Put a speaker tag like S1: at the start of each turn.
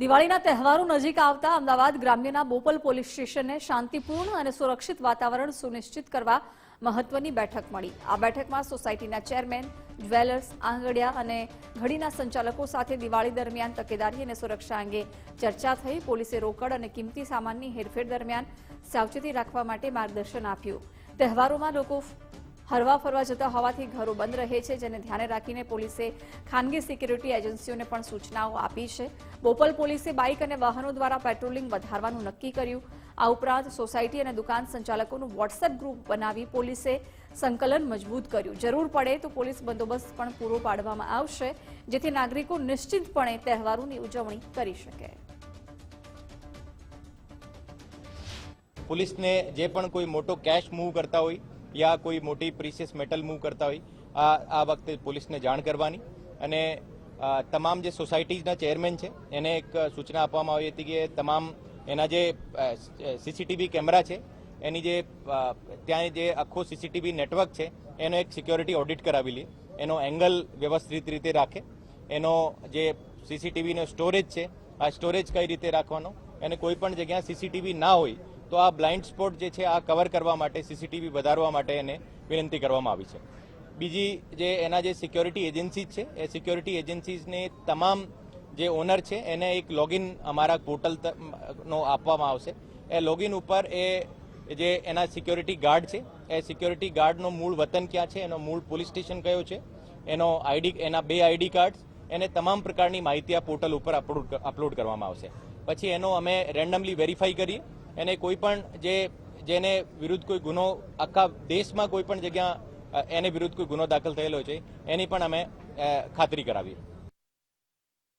S1: દિવાળીના તહેવારો નજીક આવતા અમદાવાદ ગ્રામ્યના બોપલ પોલીસ સ્ટેશનને શાંતિપૂર્ણ અને સુરક્ષિત વાતાવરણ સુનિશ્ચિત કરવા મહત્વની બેઠક મળી. આ બેઠકમાં સોસાયટીના ચેરમેન, જ્વેલર્સ આંગડિયા અને ઘડીના સંચાલકો સાથે દિવાળી દરમિયાન તકેદારી અને સુરક્ષા અંગે ચર્ચા થઈ પોલીસે રોકડ અને કિંમતી સામાનની હેરફેર દરમિયાન સાવચેતી રાખવા માટે માર્ગદર્શન આપ્યું. તહેવારોમાં લોકો હરવા ફરવા જતા હોવાથી ઘરો બંધ રહે છે, જેને ધ્યાને રાખીને પોલીસે ખાનગી સિક્યુરિટી એજન્સીઓને પણ સૂચનાઓ આપી છે. બોપલ પોલીસે બાઇક અને વાહનો દ્વારા પેટ્રોલિંગ વધારવાનું નક્કી કર્યું. આ ઉપરાંત સોસાયટી અને દુકાન સંચાલકોનું વોટ્સએપ ગ્રુપ બનાવી પોલીસે સંકલન મજબૂત કર્યું. જરૂર પડે તો પોલીસ બંદોબસ્ત પણ પૂરો પાડવામાં આવશે, જેથી નાગરિકો નિશ્ચિતપણે તહેવારોની ઉજવણી કરી શકે.
S2: પોલીસને જે પણ કોઈ મોટો કેશ મૂવ કરતા હોય યા કોઈ મોટી પ્રિસિયસ મેટલ મૂવ કરતા હોય, આ આ વખતે પોલીસને જાણ કરવાની. અને તમામ જે સોસાયટીઝના ચેરમેન છે, એને એક સૂચના આપવામાં આવી હતી કે તમામ એના જે સીસીટીવી કેમેરા છે, એની જે ત્યાં જે આખો સીસીટીવી નેટવર્ક છે, એનો એક સિક્યોરિટી ઓડિટ કરાવી લે. એનો એંગલ વ્યવસ્થિત રીતે રાખે. એનો જે સીસીટીવીનો સ્ટોરેજ છે, આ સ્ટોરેજ કઈ રીતે રાખવાનો? અને કોઈ પણ જગ્યા સીસીટીવી ના હોય તો આ બ્લાઇન્ડ સ્પોટ જે છે, આ કવર કરવા માટે, સીસીટીવી વધારવા માટે એને વિનંતી કરવામાં આવી છે. બીજી જે એના જે સિક્યોરિટી એજન્સીઝ છે, એ સિક્યોરિટી એજન્સીઝને તમામ જે ઓનર છે, એને એક લોગિન અમારા પોર્ટલ નો આપવામાં આવશે. એ લોગિન ઉપર એ જે એના સિક્યોરિટી ગાર્ડ છે, એ સિક્યોરિટી ગાર્ડનો મૂળ વતન ક્યાં છે, એનો મૂળ પોલીસ સ્ટેશન કયો છે, એનો આઈડી, એના બે આઈડી કાર્ડ્સ, એને તમામ પ્રકારની માહિતી આ પોર્ટલ ઉપર અપલોડ અપલોડ કરવામાં આવશે. પછી એનો અમે રેન્ડમલી વેરીફાઈ કરીએ. અને કોઈ પણ જે, જેને વિરુદ્ધ કોઈ ગુનો, આખા દેશમાં કોઈ પણ જગ્યા એને વિરુદ્ધ કોઈ ગુનો દાખલ થયેલો છે, એની પણ અમે ખાતરી કરાવીએ.